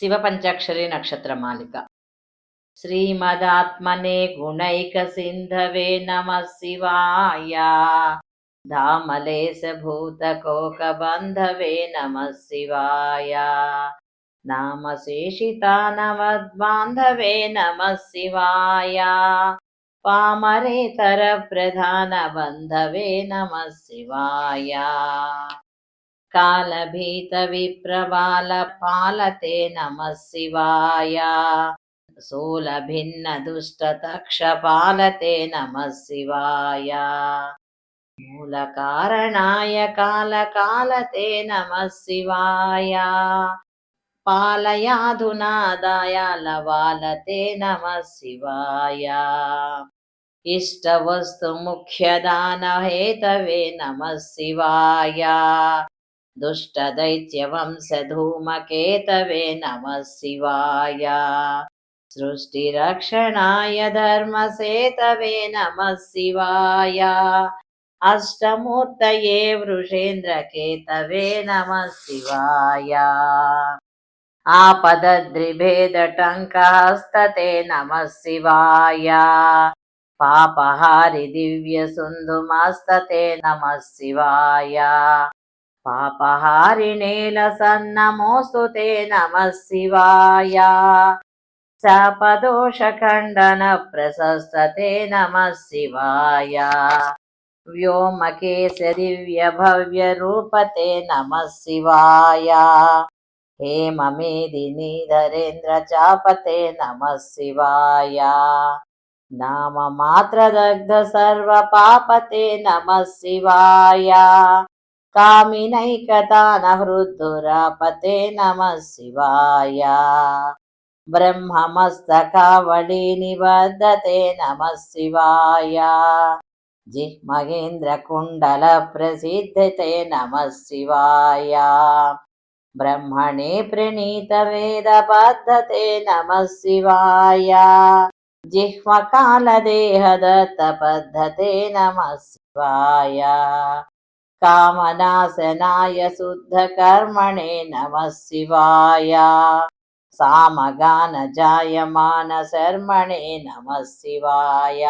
శివపంచాక్షరి నక్షత్రమాలిక శ్రీమదాత్మనే గుణైకసింధవే నమ శివాయ धामलेशभूतकोकबन्धवे नमः शिवाय नामशेषितानवद्बान्धवे नमः शिवाय पामरेतरप्रधानबन्धवे नमः शिवाय कालभीतविप्रबालपालते नमः शिवाय शूलभिन्नदुष्टतक्षपालते नमः शिवाय मूलकारणाय कालकालते नमः शिवाय पालयाधुनादाय लवालते नमः शिवाय इष्टवस्तुमुख्यदानहेतवे नमः शिवाय दुष्टदैत्यवंशधूमकेतवे नमः शिवाय सृष्टिरक्षणाय धर्मसेतवे नमः शिवाय अष्टमूर्तये वृषेन्द्रकेतवे नमः शिवाय आपदद्रिभेदटङ्कहस्तते नमः शिवाय पापहारि दिव्यसुन्दुमस्तते नमः शिवाय పాపహారిణేల సన్నమోస్తుతే నమ శివాయ. శాపదోషఖండన ప్రశస్తతే నమ శివాయ. వ్యోమకేశ దివ్య భవ్య రూపతే నమ శివాయ. హేమమేదిని ధరేంద్ర చాపతే నమ శివాయ. నామ మాత్ర దగ్ధ సర్వ పాపతే నమ శివాయ. कामिनैकतानहृद्दुरापते नमः शिवाय ब्रह्ममस्तकावळी निबद्धते नमः शिवाय जिह्मगेन्द्रकुण्डलप्रसिद्धते नमः शिवाय ब्रह्मणे प्रणीतवेदबद्धते नमः शिवाय जिह्मकालदेहदत्तपद्धते नमः शिवाय कामनाशनाय शुद्धकर्मणे नमः शिवाय सामगानजायमानशर्मणे नमः शिवाय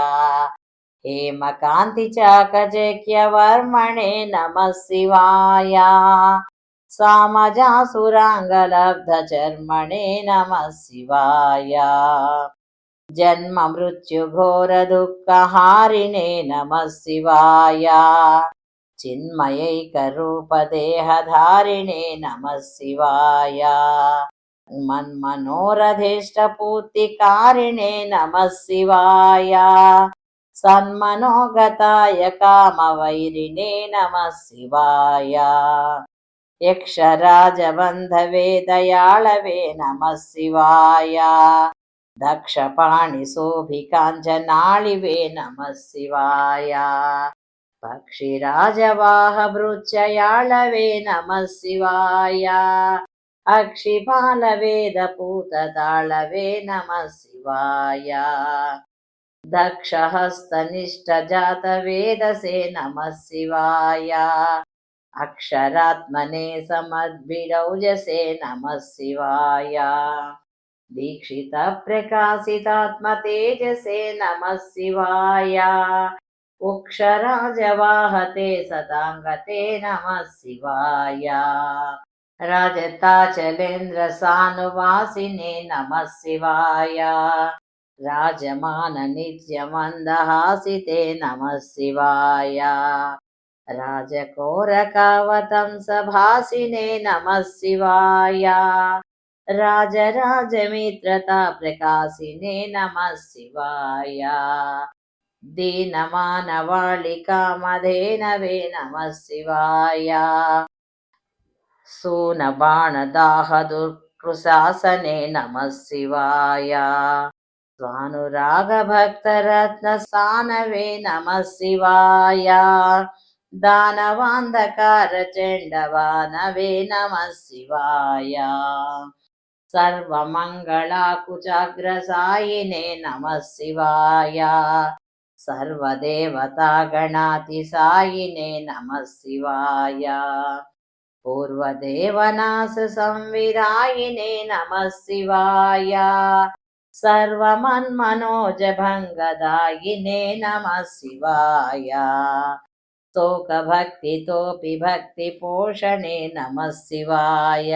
हेमकान्तिचाकजक्यवर्मणे नमः शिवाय सामजासुराङ्गलब्धचर्मणे नमः शिवाय जन्ममृत्युघोरदुःखहारिणे नमः शिवाय చిన్మయైకరూపదేహధారిణే నమ శివాయ. మన్మనోరధిష్టపూర్తికారిణే నమ శివాయ. సన్మనోగతాయ కామవైరిణే నమ శివాయ. యక్షరాజబంధవే దయాళవే నమ శివాయ. దక్షపాణిశోభికాంజనాళివే నమ శివాయ. पक्षिराजवाहभृत्ययाळवे नमः शिवाय अक्षिपालवेदपूतताळवे नमः शिवाय दक्षहस्तनिष्ठजातवेदसे नमः शिवाय अक्षरात्मने समद्भिरौजसे नमः शिवाय दीक्षितप्रकाशितात्मतेजसे नमः शिवाय उक्षराजवाहते सदाङ्गते नमः शिवाय राजताचलेन्द्रसानुवासिने नमः शिवाय राजमाननित्यमन्दहासिते नमः शिवाय राजकोरकावतंसभासिने नमः शिवाय राजराजमित्रताप्रकाशिने नमः शिवाय दीनमानवाळिकामधेनवे नमः शिवाय सूनबाणदाहदुर्कृशासने नमः शिवाय स्वानुरागभक्तरत्नसानवे नमः शिवाय दानवान्धकारचण्डवानवे नमः शिवाय सर्वमङ्गलाकुचाग्रसायिने नमः शिवाय सर्वदेवतागणातिसायिने नमः शिवाय। पूर्वदेवनाश संविधायिने नमः शिवाय। सर्वमन्मनोजभङ्गदायिने नमः शिवाय। शोकभक्तितोऽपि भक्तिपोषणे नमः शिवाय।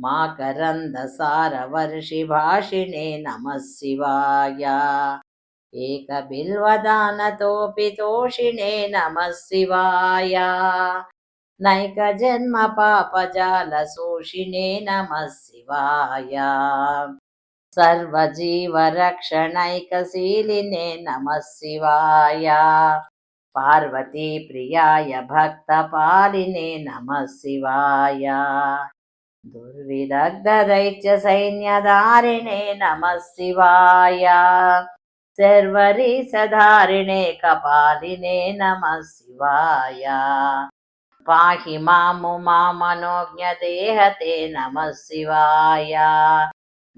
माकरन्दसारवर्षिभाषिणे नमः शिवाय एकबिल्वदानतोऽपि तोषिणे नमः शिवाय नैकजन्मपापजालशोषिणे नमः शिवाय सर्वजीवरक्षणैकशीलिने नमः शिवाय पार्वतीप्रियाय भक्तपालिने नमः शिवाय दुर्विदग्धदैत्यसैन्यधारिणे नमः शिवाय सर्वरीसधारिणे कपालिने नमः शिवाय। पाहि मामु मामनोज्ञदेहते नमः शिवाय।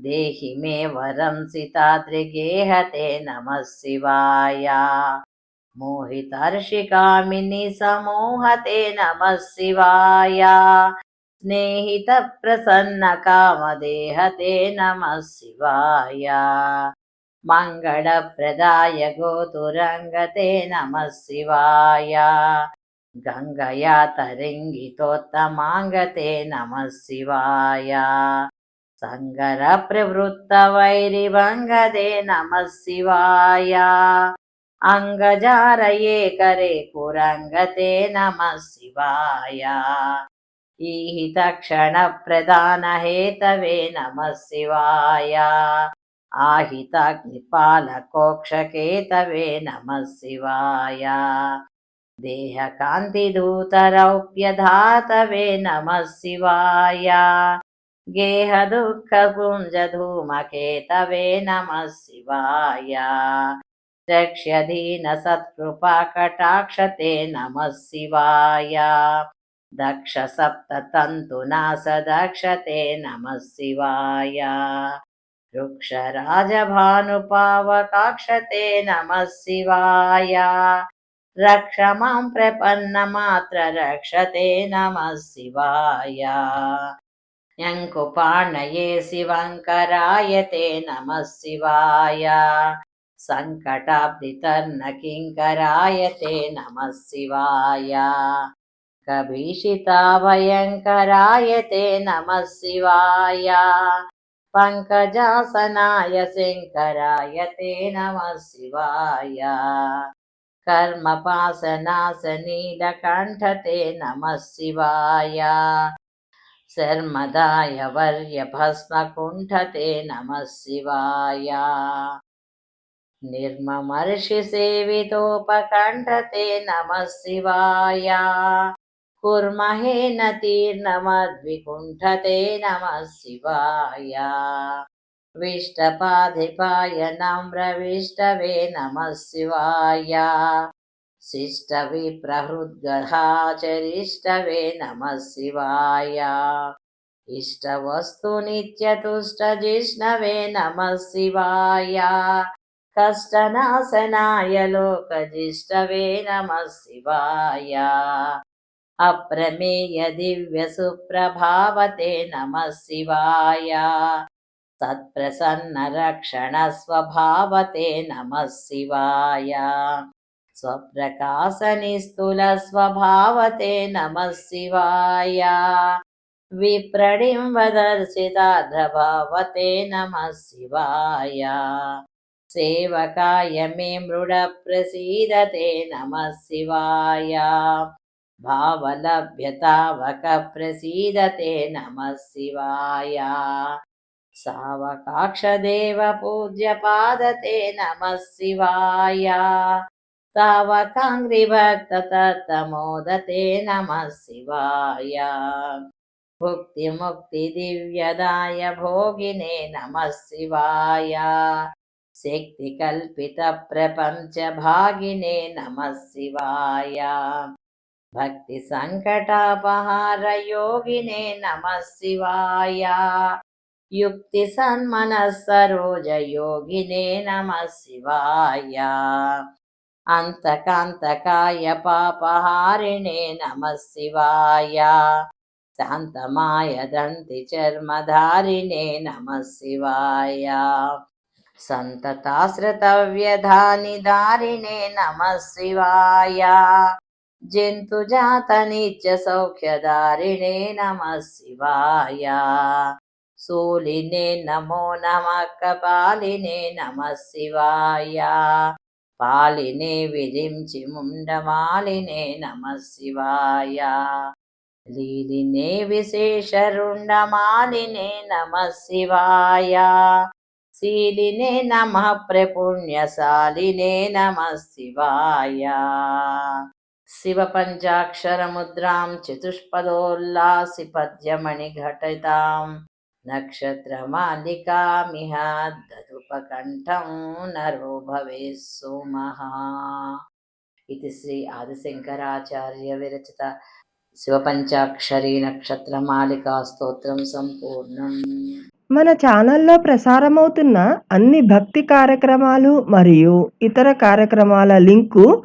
देहि मे वरं सिताद्रिगेहते नमः शिवाय। मोहितर्षिकामिनि समोहते नमः शिवाय। स्नेहितप्रसन्नकामदेहते नमः शिवाय मङ्गलप्रदाय गोतुरङ्गते नमः शिवाय गङ्गया तरङ्गितोत्तमाङ्गते नमः शिवाय सङ्गरप्रवृत्तवैरिभङ्गदे नमः शिवाय अङ्गजारये करे कुरङ्गते नमः शिवाय ईहितक्षणप्रदानहेतवे नमः शिवाय आहिताग्निपालकोक्षकेतवे नमः शिवाय देहकान्तिधूतरौप्यधातवे नमः शिवाय गेहदुःखपुञ्जधूमकेतवे नमः शिवाय रक्ष्यधीनसत्कृपाकटाक्षते नमः शिवाय दक्षसप्ततन्तुनासदक्षते नमः शिवाय वृक्षराजभानुपावकाक्षते नमः शिवाय रक्ष मां प्रपन्नमात्र रक्षते नमः शिवाय यङ्कुपाणये शिवङ्कराय ते नमः शिवाय सङ्कटाब्धितर्नकिङ्कराय ते नमः शिवाय कभीषिताभयङ्कराय ते नमः शिवाय पङ्कजासनाय शङ्कराय ते नमः शिवाय कर्मपासनासनीलकण्ठते नमः शिवाय शर्मदाय वर्यभस्मकुण्ठते नमः शिवाय निर्ममर्षिसेवितोपकण्ठते नमः शिवाय कुर्महे नतीर्नमद्विकुण्ठते नमः शिवाय विष्टपाधिपाय नम्रविष्टवे नमः शिवाय शिष्टविप्रहृद्गहाचरिष्टवे नमः शिवाय इष्टवस्तुनित्यतुष्टजिष्णवे नमः शिवाय कष्टनाशनाय लोकजिष्टवे नमः शिवाय అప్రమేయ దివ్య సుప్రభావతే నమ శివాయ. సత్ప్రసన్న రక్షణ స్వభావతే నమ శివాయ. స్వప్రకాశని స్థూల స్వభావతే నమ శివాయ. విప్రడింబదర్శితాద్రభావతే నమ శివాయ. సేవకాయ మే మృడ ప్రసీదతే నమ శివాయ. मृडप्रसीदते नमः शिवाय भावलभ्यतावकप्रसीदते नमः शिवाय सावकाक्षदेवपूज्यपादते नमः शिवाय तावकाङ्घ्रिभक्ततत्तमोदते नमः शिवाय भुक्तिमुक्तिदिव्यदाय भोगिने नमः शिवाय शक्तिकल्पितप्रपञ्चभागिने नमः शिवाय भक्तिसङ्कटापहारयोगिने नमः शिवाय युक्तिसन्मनःसरोजयोगिने नमः शिवाय अन्तकान्तकाय पापहारिणे नमः शिवाय शान्तमाय दन्तिचर्मधारिणे नमः शिवाय सन्तताश्रितव्यधानिधारिणे नमः शिवाय నమ శివాయ జంతుజాత నిత్య సౌఖ్యదారిణే నమ శివాయ. శూలినే నమో నమ కపాలినే నమ శివాయ. పాలినే విరించి ముండమాలినే నమ శివాయ. లీలినే విశేషరుండమాలినే నమ శివాయ. శీలినే నమ ప్రపుణ్యశాలినే నమ శివాయ శివ పంచాక్షరముద్రాం చతుష్పదోల్లాసి పద్యమణిఘటితాం నక్షత్రమాలికామిహ దదుపకంఠం నరో భవే ఇది శ్రీ ఆదిశంకరాచార్య విరచిత శివపంచాక్షరీ నక్షత్రమాలికా స్తోత్రం సంపూర్ణం మన ఛానల్లో ప్రసారమవుతున్న అన్ని భక్తి కార్యక్రమాలు మరియు ఇతర కార్యక్రమాల లింకు